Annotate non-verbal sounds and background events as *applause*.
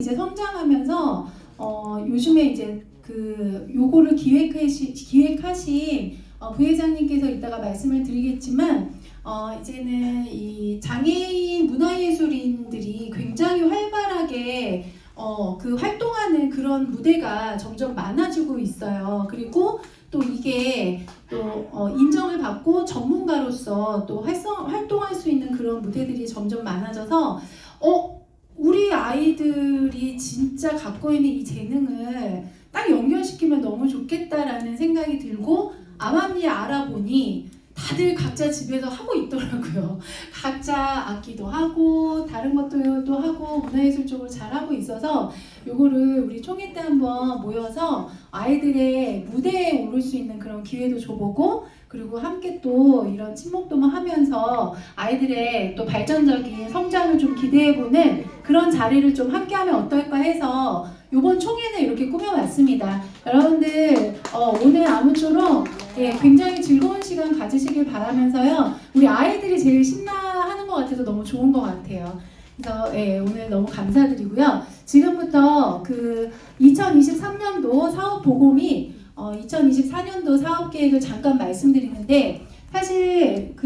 이제 성장하면서 어, 요즘에 이제 그 요거를 기획하시, 기획하신 어, 부회장님께서 이따가 말씀을 드리겠지만 어, 이제는 이 장애인 문화예술인들이 굉장히 활발하게 어, 그 활동하는 그런 무대가 점점 많아지고 있어요. 그리고 또 이게 또 어, 인정을 받고 전문가로서 또 활성, 활동할 수 있는 그런 무대들이 점점 많아져서 어 우리 아이들이 진짜 갖고 있는 이 재능을 딱 연결시키면 너무 좋겠다라는 생각이 들고 암암리 알아보니 다들 각자 집에서 하고 있더라고요. *laughs* 각자 악기도 하고 다른 것도 하고 문화예술 쪽으로 잘 하고 있어서 요거를 우리 총회 때 한번 모여서 아이들의 무대에 오를 수 있는 그런 기회도 줘보고 그리고 함께 또 이런 친목도모 하면서 아이들의 또 발전적인 성장을 좀 기대해보는 그런 자리를 좀 함께하면 어떨까 해서 이번 총회는 이렇게 꾸며왔습니다. 여러분들 어, 오늘 아무쪼록 예, 굉장히 즐거운 시간 가지시길 바라면서요. 우리 아이들이 제일 신나하는 것 같아서 너무 좋은 것 같아요. 그래서 예, 오늘 너무 감사드리고요. 지금부터 그 2023년도 사업 보고 및 어, 2024년도 사업 계획을 잠깐 말씀드리는데 사실 그